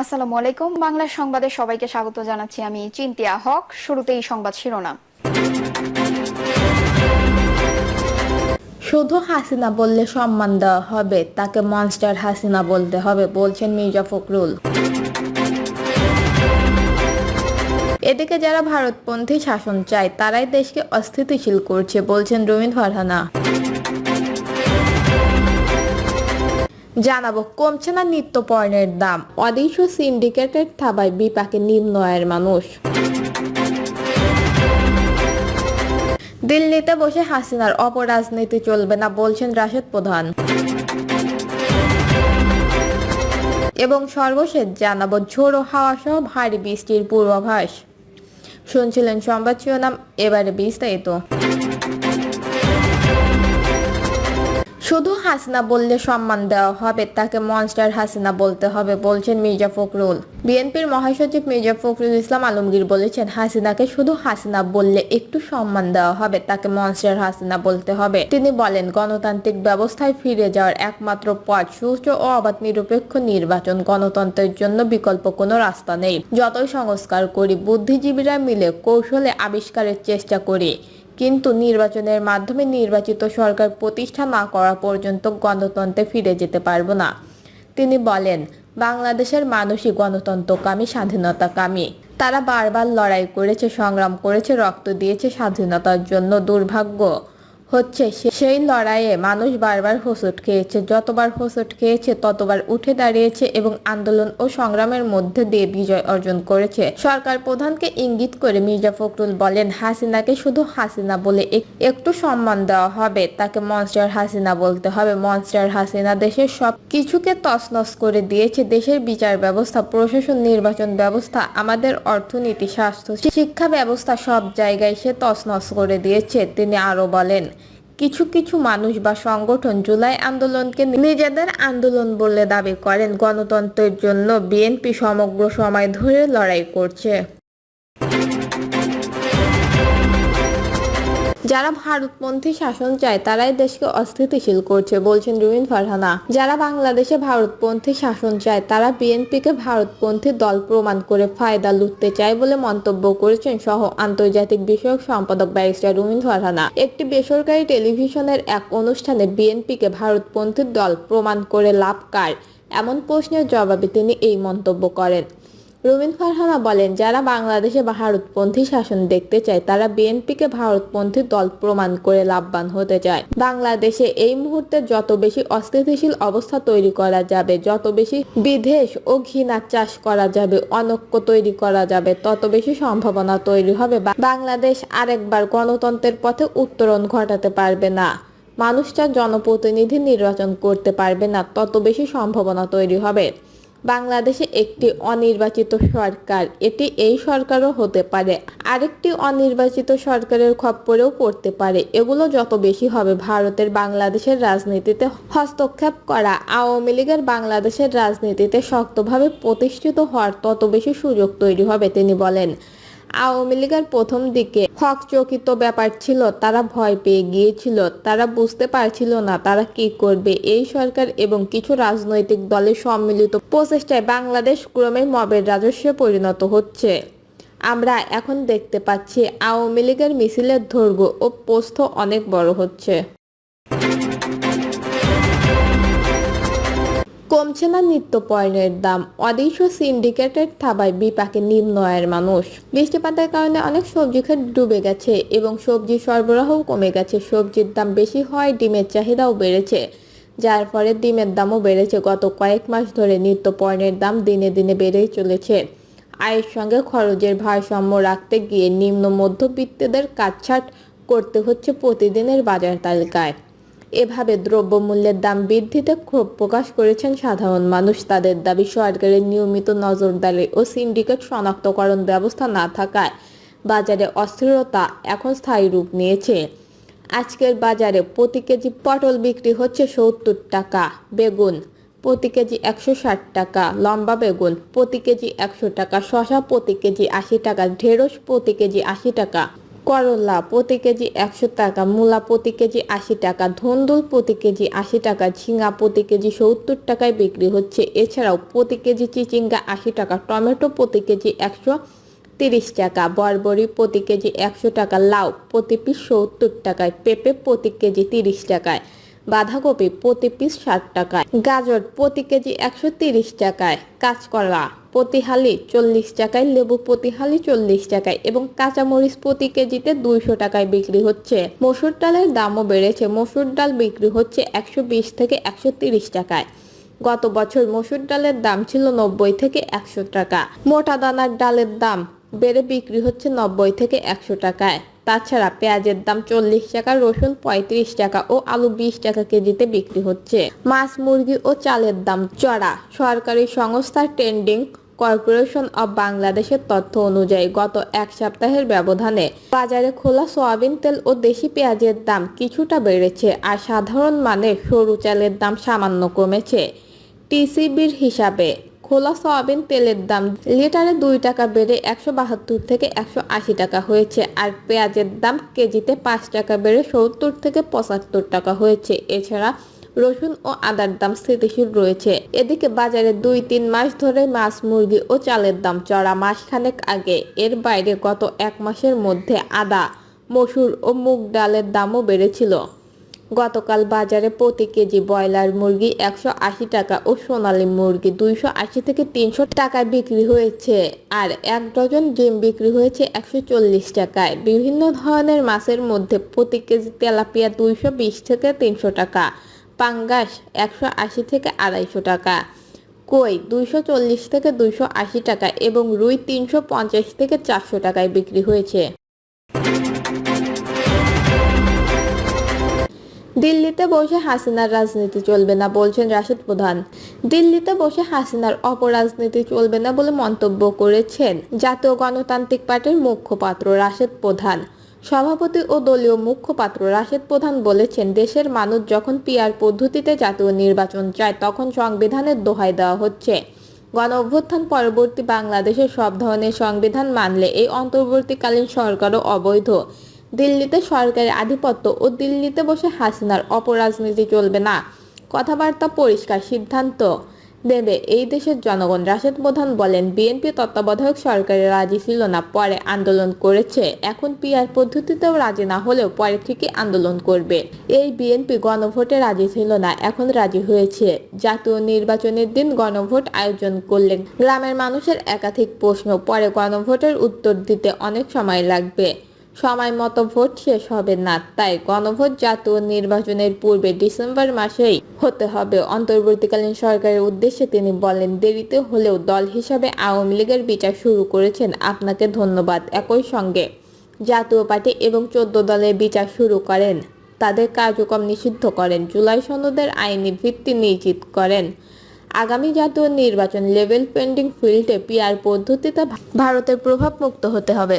আসসালামু আলাইকুম। বাংলা সংবাদে সবাইকে স্বাগত জানাচ্ছি আমি চিন্তিয়া হক। শুরুতেই সংবাদ শিরোনাম। শুধু হাসিনা বললে সম্মান দেওয়া হবে, তাকে মনস্টার হাসিনা বলতে হবে, বলছেন মির্জা ফখরুল। এদিকে যারা ভারতপন্থী শাসন চায়, তারাই দেশকে অস্থিতিশীল করছে, বলছেন রবীন্দ্র ফারহানা। জানাব, কমছে না নিত্য পণ্যের দাম? অদৃশ্য সিন্ডিকেটের থাবায় বিপাকে নিম্ন আয়ের মানুষ। দিল্লিতে বসে হাসিনার অপরাজনীতি চলবে না বলছেন রাশেদ প্রধান। এবং সর্বশেষ জানাব, ঝোড়ো হাওয়া সহ ভারী বৃষ্টির পূর্বাভাস। শুনছিলেন সংবাদ শিরোনাম, এবারে বিস্তারিত। শুধু হাসিনা বললে সম্মান দেওয়া হবে, তাকে মনস্টার হাসিনা বলতে হবে, বলছেন মির্জা ফখরুল। বিএনপির মহাসচিব মির্জা ফখরুল ইসলাম আলমগীর বলেছেন, হাসিনাকে শুধু হাসিনা বললে একটু সম্মান দেওয়া হবে, তাকে মনস্টার হাসিনা বলতে হবে। তিনি বলেন, গণতান্ত্রিক ব্যবস্থায় ফিরে যাওয়ার একমাত্র পথ সুষ্ঠু ও অবাধ নিরপেক্ষ নির্বাচন। গণতন্ত্রের জন্য বিকল্প কোনো রাস্তা নেই। যতই সংস্কার করি, বুদ্ধিজীবীরা মিলে কৌশলে আবিষ্কারের চেষ্টা করি। কিন্তু নির্বাচনের মাধ্যমে নির্বাচিত সরকার প্রতিষ্ঠা না করা পর্যন্ত গণতন্ত্রে ফিরে যেতে পারব না। তিনি বলেন, বাংলাদেশের মানুষই গণতন্ত্রকামী, স্বাধীনতাকামী। তারা বারবার লড়াই করেছে, সংগ্রাম করেছে, রক্ত দিয়েছে স্বাধীনতার জন্য দুর্ভাগ্য। হচ্ছে সেই লড়াইয়ে মানুষ বারবার হোঁচট খেয়েছে। যতবার হোঁচট খেয়েছে, ততবার উঠে দাঁড়িয়েছে এবং আন্দোলন ও সংগ্রামের মধ্যে দিয়ে বিজয় অর্জন করেছে। সরকার প্রধানকে ইঙ্গিত করে মির্জা ফখরুল বলেন, হাসিনাকে শুধু হাসিনা বলে একটু সম্মান দেওয়া হবে। তাকে মনস্টার হাসিনা বলতে হবে। মনস্টার হাসিনা দেশের সব কিছুকে তছনছ করে দিয়েছে। দেশের বিচার ব্যবস্থা, প্রশাসন নির্বাচন ব্যবস্থা, আমাদের অর্থনীতি, স্বাস্থ্য শিক্ষা ব্যবস্থা সব জায়গায় সে তছনছ করে দিয়েছে। তিনি আরও বলেন কিছু কিছু মানুষ বা সংগঠন জুলাই আন্দোলনকে নিজেদের আন্দোলন বলে দাবি করেন। গণতন্ত্রের জন্য বিএনপি সমগ্র সময় ধরে লড়াই করছে। যারা ভারতপন্থী শাসন চায়, তারাই দেশকে অস্থিতিশীল করছে, বলছেন রুবিন ফারহানা। যারা বাংলাদেশে ভারতপন্থী শাসন চায়, তারা বিএনপিকে ভারতপন্থী দল প্রমাণ করে ফায়দা লুটতে চায় বলে মন্তব্য করেছেন সহ আন্তর্জাতিক বিষয়ক সম্পাদক ব্যারিস্টার রুমিন ফারহানা। একটি বেসরকারি টেলিভিশনের এক অনুষ্ঠানে বিএনপিকে ভারতপন্থী দল প্রমাণ করে লাভ কার? এমন প্রশ্নের জবাবে তিনি এই মন্তব্য করেন। রুমিন ফারহানা বলেন, যারা বাংলাদেশে ভারতপন্থী শাসন দেখতে চায়, তারা বিএনপিকে ভারতপন্থী দল প্রমাণ করে লাভবান হতে চায়। বাংলাদেশে এই মুহূর্তে যত বেশি অস্থিতিশীল অবস্থা তৈরি করা যাবে, যত বেশি বিদেশ ও ঘৃণা চাষ করা যাবে, অনৈক্য তৈরি করা যাবে, তত বেশি সম্ভাবনা তৈরি হবে। বাংলাদেশ আরেকবার গণতন্ত্রের পথে উত্তরণ ঘটাতে পারবে না। মানুষটা জনপ্রতিনিধি নির্বাচন করতে পারবে না, তত বেশি সম্ভাবনা তৈরি হবে। বাংলাদেশে একটি অনির্বাচিত সরকার। এটি এই সরকারও হতে পারে। আরেকটি অনির্বাচিত সরকারের খপ্পরেও পড়তে পারে। এগুলো যত বেশি হবে ভারতের বাংলাদেশের রাজনীতিতে হস্তক্ষেপ করা। আওয়ামী লীগের বাংলাদেশের রাজনীতিতে শক্তভাবে প্রতিষ্ঠিত হওয়ার তত বেশি সুযোগ তৈরি হবে, তিনি বলেন। আওয়ামী লীগের প্রথম দিকে হকচকিত ব্যাপার ছিল, তারা ভয় পেয়ে গিয়েছিল, তারা বুঝতে পারছিল না তারা কি করবে। এই সরকার এবং কিছু রাজনৈতিক দলের সম্মিলিত প্রচেষ্টায় বাংলাদেশ ক্রমে মবের রাজস্বে পরিণত হচ্ছে। আমরা এখন দেখতে পাচ্ছি আওয়ামী লীগের মিছিলের দৈর্ঘ্য ও প্রস্থ অনেক বড় হচ্ছে। কমছে না নিত্য পণ্যের দাম, অদৃশ্য সিন্ডিকেটের থাবায় বিপাকে নিম্ন আয়ের মানুষ। বৃষ্টিপাতের কারণে অনেক সবজি ক্ষেত ডুবে গেছে এবং সবজি সরবরাহও কমে গেছে। সবজির দাম বেশি হয় ডিমের চাহিদাও বেড়েছে, যার ফলে ডিমের দামও বেড়েছে। গত কয়েক মাস ধরে নিত্য পণ্যের দাম দিনে দিনে বেড়েই চলেছে। আয়ের সঙ্গে খরচের ভারসাম্য রাখতে গিয়ে নিম্ন মধ্যবিত্তদের কাটছাট করতে হচ্ছে প্রতিদিনের বাজার তালিকায়। এভাবে দ্রব্যমূল্যের দাম বৃদ্ধিতে ক্ষোভ প্রকাশ করেছেন সাধারণ মানুষ। তাদের দাবি, সরকারের নিয়মিত নজরদারি ও সিন্ডিকেট শনাক্তকরণ ব্যবস্থা না থাকায় বাজারে অস্থিরতা এখন স্থায়ী রূপ নিয়েছে। আজকের বাজারে প্রতি কেজি পটল বিক্রি হচ্ছে সত্তর টাকা, বেগুন প্রতি কেজি একশো ষাট টাকা, লম্বা বেগুন প্রতি কেজি একশো টাকা শশা প্রতি কেজি আশি টাকা, ঢেঁড়স প্রতি কেজি আশি টাকা করলা প্রতি কেজি একশো টাকা, মূলা প্রতি কেজি আশি টাকা, ধন্দুল প্রতি কেজি আশি টাকা, ঝিঙা প্রতি কেজি সত্তর টাকায় বিক্রি হচ্ছে। এছাড়াও প্রতি কেজি চিচিঙ্গা আশি টাকা, টমেটো প্রতি কেজি একশো তিরিশ টাকা বরবরি প্রতি কেজি একশো টাকা, লাউ প্রতি পিস সত্তর টাকায়, পেঁপে প্রতি কেজি তিরিশ টাকায়। বাঁধাকপি প্রতি পিস ষাট টাকায়, গাজর প্রতি কেজি একশো তিরিশ টাকায়, কাঁচকলা প্রতি হালি চল্লিশ টাকায়, লেবু প্রতি হালি চল্লিশ টাকায় এবং কাঁচামরিচ প্রতি কেজিতে দুইশো টাকায় বিক্রি হচ্ছে। মসুর ডালের দামও বেড়েছে। মসুর ডাল বিক্রি হচ্ছে একশো বিশ থেকে একশো টাকায়। গত বছর মসুর ডালের দাম ছিল নব্বই থেকে একশো টাকা। মোটা দানার ডালের দাম বেড়ে বিক্রি হচ্ছে নব্বই থেকে একশো টাকায়। তাছাড়া পেঁয়াজের দাম চল্লিশ টাকা, রসুন পঁয়ত্রিশ টাকা ও আলু বিশ টাকা কেজিতে বিক্রি হচ্ছে। মাছ, মুরগি ও চালের দাম চড়া। সরকারি সংস্থা ট্রেন্ডিং কর্পোরেশন অব বাংলাদেশের তথ্য অনুযায়ী গত এক সপ্তাহের ব্যবধানে বাজারে খোলা সয়াবিন তেল ও দেশি পেঁয়াজের দাম কিছুটা বেড়েছে আর সাধারণ মানের সরু চালের দাম সামান্য কমেছে। টিসিবির হিসাবে খোলা সয়াবিন তেলের দাম লিটারে দুই টাকা বেড়ে একশো বাহাত্তর থেকে একশো আশি টাকা হয়েছে, আর পেঁয়াজের দাম কেজিতে পাঁচ টাকা বেড়ে সত্তর থেকে পঁচাত্তর টাকা হয়েছে। এছাড়া রসুন ও আদার দাম স্থিতিশীল রয়েছে। এদিকে বাজারে দুই তিন মাস ধরে মাছ, মুরগি ও চালের দাম চড়া মাসখানেক আগে। এর বাইরে গত এক মাসের মধ্যে আদা, মসুর ও মুগ ডালের দামও বেড়েছিল। গতকাল বাজারে প্রতি কেজি ব্রয়লার মুরগি একশো আশি টাকা ও সোনালী মুরগি দুইশো আশি থেকে তিনশো টাকায় বিক্রি হয়েছে। আর এক ডজন ডিম বিক্রি হয়েছে একশো চল্লিশ টাকায়। বিভিন্ন ধরনের মাছের মধ্যে প্রতি কেজি তেলাপিয়া দুইশো বিশ থেকে তিনশো টাকা, পাঙ্গাস একশো আশি থেকে আড়াইশো টাকা, কই দুইশো চল্লিশ থেকে দুইশো আশি টাকা এবং রুই তিনশো পঞ্চাশ থেকে চারশো টাকায় বিক্রি হয়েছে। দিল্লিতে বসে হাসিনার রাজনীতি চলবে না বলছেন রাশেদ প্রধান। দিল্লিতে বসে হাসিনার অপরাজনীতি চলবে না বলে মন্তব্য করেছেন জাতীয় গণতান্ত্রিক পার্টির মুখপাত্র রাশেদ প্রধান। সভাপতি ও দলীয় মুখপাত্র রাশেদ প্রধান বলেছেন, দেশের মানুষ যখন পিআর পদ্ধতিতে জাতীয় নির্বাচন চায়, তখন সংবিধানের দোহাই দেওয়া হচ্ছে। গণ অভ্যুত্থান পরবর্তী বাংলাদেশের সব ধরনের সংবিধান মানলে এই অন্তর্বর্তীকালীন সরকারও অবৈধ। দিল্লিতে সরকারের আধিপত্য ও দিল্লিতে বসে হাসিনার অপরাজনীতি চলবে না। কথাবার্তা পরিষ্কার সিদ্ধান্ত দেবে এই দেশের জনগণ, রাশেদ প্রধান বলেন, বিএনপি তত্ত্বাবধায়ক সরকারে রাজি ছিল না, পরে আন্দোলন করেছে। এখন পিআর পদ্ধতিতেও রাজি না হলেও পরে ঠিকই আন্দোলন করবে। এই বিএনপি গণভোটে রাজি ছিল না, এখন রাজি হয়েছে। জাতীয় নির্বাচনের দিন গণভোট আয়োজন করলেন। গ্রামের মানুষের একাধিক প্রশ্ন, পরে গণভোটের উত্তর দিতে অনেক সময় লাগবে। সময় মতো ভোট শেষ হবে না। তাই গণভোট জাতীয় নির্বাচনের পূর্বে ডিসেম্বর মাসেই হতে হবে। অন্তর্বর্তীকালীন সরকারের উদ্দেশ্যে তিনি বলেন, দেরিতে হলেও দল হিসাবে আওয়ামী লীগের বিচার শুরু করেছেন। আপনাকে ধন্যবাদ। একই সঙ্গে জাতীয় পার্টি এবং চোদ্দ দলের বিচার শুরু করেন। তাদের কার্যক্রম নিষিদ্ধ করেন। জুলাই সনদের আইনি ভিত্তি নিশ্চিত করেন। আগামী জাতীয় নির্বাচন লেভেল পেন্ডিং ফিল্ডে পিআর পদ্ধতিতে ভারতের প্রভাব মুক্ত হতে হবে।